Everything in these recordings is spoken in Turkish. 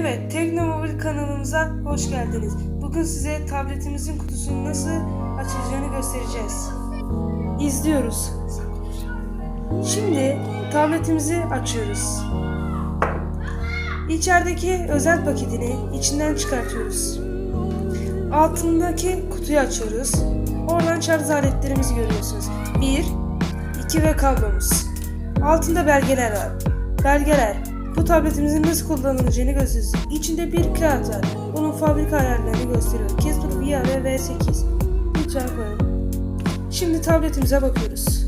Evet, Teknomobil kanalımıza hoş geldiniz. Bugün size tabletimizin kutusunu nasıl açılacağını göstereceğiz. İzliyoruz. Şimdi tabletimizi açıyoruz. İçerideki özel paketini içinden çıkartıyoruz. Altındaki kutuyu açıyoruz. Oradan şarj aletlerimizi görüyorsunuz. 1, 2 ve kablomuz. Altında belgeler var. Belgeler bu tabletimizin nasıl kullanılacağını gösteriyor. İçinde bir kağıt var. Bunun fabrika ayarlarını gösteriyor. Casper VR ve V8. Lütfen koyun. Şimdi tabletimize bakıyoruz.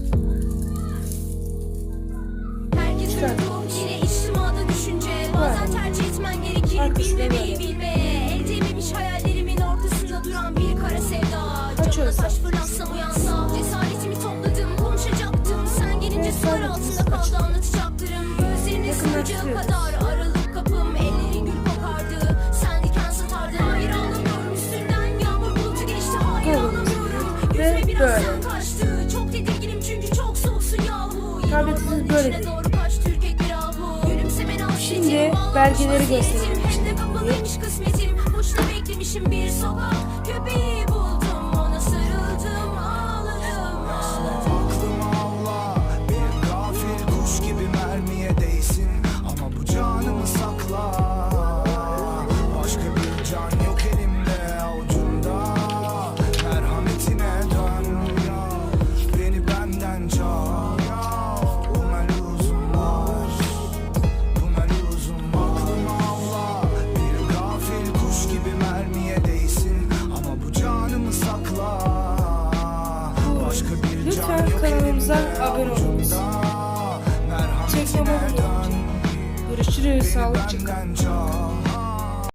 Herkes Çıkar. ruh yine içtimada düşünce Bazen tercih etmen gerekir bilmemeyi bilmeye Elde hayallerimin ortasında duran bir kara sevda Açıyoruz. taş fırlatsam uyansam Cesaretimi topladım konuşacaktım Sen gelince sular altında kaldı Gözlerine Kadar aralık kapım Ellerin gül kokardı. Sen diken satardın Hayır üstünden yağmur bulutu geçti Hayır Ve Yüzüme biraz böyle. kaçtı. Çok tedirginim çünkü çok soğuksun yahu Tabletimiz böyle. değil. doğru kaç Türk bir ahu Gülümsemen hasretim Şimdi belgeleri gösterelim Hem de kapalıymış kısmetim. Boşta beklemişim bir sokak Köpeği Lütfen kanalımıza abone olunuz. Teknomobil dön Görüşürüz. Çal